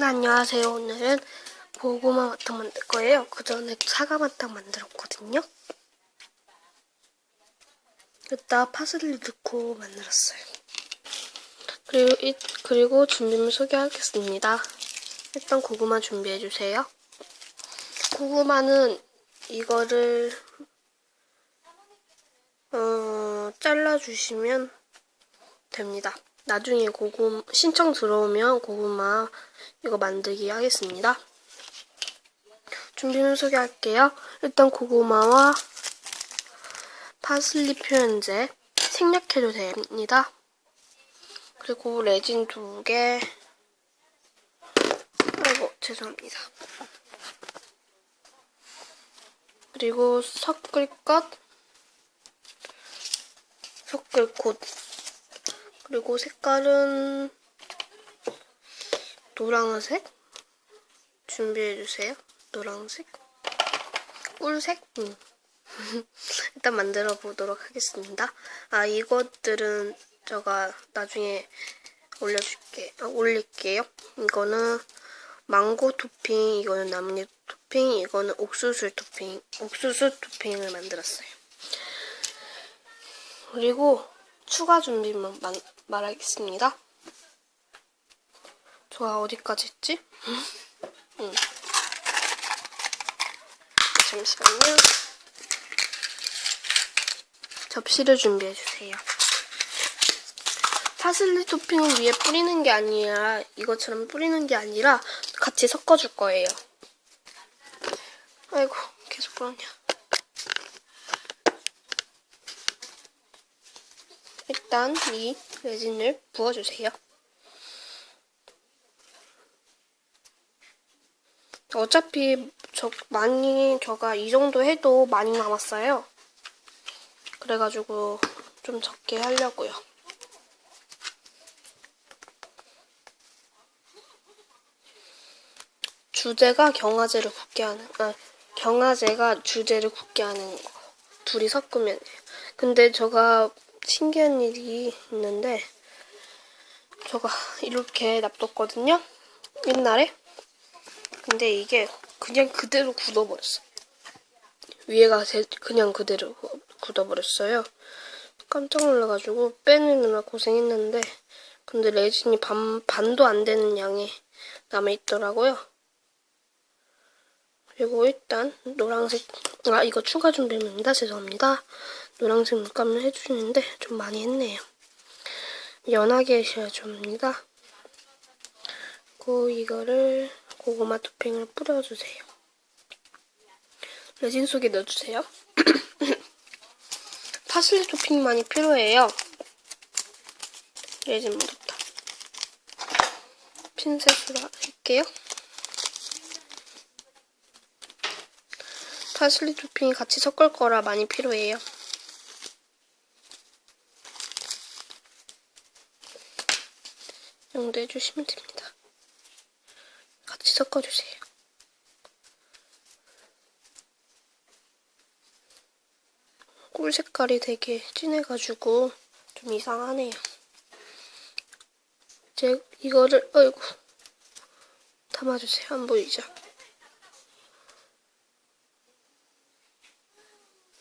네, 안녕하세요. 오늘은 고구마 마탕 만들 거예요. 그 전에 사과 마탕 만들었거든요. 이따 파슬리 넣고 만들었어요. 그리고, 이, 그리고 준비물 소개하겠습니다. 일단 고구마 준비해주세요. 고구마는 이거를 어, 잘라주시면 됩니다. 나중에 고구 신청 들어오면 고구마 이거 만들기 하겠습니다. 준비물 소개할게요. 일단 고구마와 파슬리 표현제 생략해도 됩니다. 그리고 레진 두 개. 아이고 죄송합니다. 그리고 섞을 것 섞을 곳 그리고 색깔은 노란색 준비해주세요. 노란색, 꿀색. 음. 일단 만들어 보도록 하겠습니다. 아 이것들은 제가 나중에 올려줄게 아, 올릴게요. 이거는 망고 토핑, 이거는 나뭇잎 토핑, 이거는 옥수수 토핑, 옥수수 토핑을 만들었어요. 그리고 추가 준비만 만- 말하겠습니다. 좋아, 어디까지 했지? 응. 잠시만요. 접시를 준비해주세요. 파슬리 토핑을 위에 뿌리는 게 아니라, 이것처럼 뿌리는 게 아니라, 같이 섞어줄 거예요. 아이고, 계속 그러냐. 일단 이 레진을 부어주세요. 어차피 저 많이 저가 이 정도 해도 많이 남았어요. 그래가지고 좀 적게 하려고요. 주제가 경화제를 굳게 하는, 아, 경화제가 주제를 굳게 하는 거. 둘이 섞으면. 근데 저가 신기한 일이 있는데, 저가 이렇게 놔뒀거든요? 옛날에? 근데 이게 그냥 그대로 굳어버렸어. 위에가 제- 그냥 그대로 구- 굳어버렸어요. 깜짝 놀라가지고 빼내느라 고생했는데, 근데 레진이 반, 반도 안 되는 양이 남아있더라고요. 그리고 일단 노란색, 아, 이거 추가 준비물입니다. 죄송합니다. 노란색 물감을 해주시는데 좀 많이 했네요. 연하게 하셔야 합니다. 그리고 이거를 고구마 토핑을 뿌려주세요. 레진 속에 넣어주세요. 파슬리 토핑 많이 필요해요. 레진 묻었다. 핀셋으로 할게요. 파슬리 토핑이 같이 섞을 거라 많이 필요해요. 이 정도 해주시면 됩니다. 같이 섞어주세요. 꿀 색깔이 되게 진해가지고 좀 이상하네요. 제 이거를 어이구 담아주세요. 안 보이죠?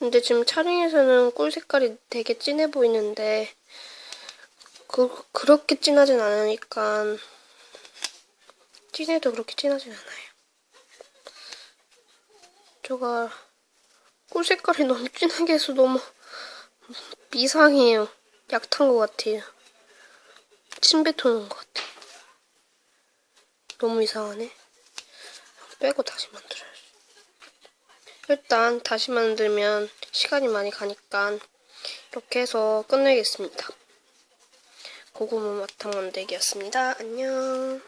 근데 지금 촬영에서는 꿀 색깔이 되게 진해 보이는데 그, 그렇게 진하진 않으니까 진해도 그렇게 진하진 않아요. 저가 꿀 색깔이 너무 진하게 해서 너무 이상해요. 약 탄 것 같아요. 침 뱉어놓은 것 같아. 너무 이상하네. 빼고 다시 만들어야지. 일단 다시 만들면 시간이 많이 가니까 이렇게 해서 끝내겠습니다. 고구마 마탕 만들기였습니다. 안녕.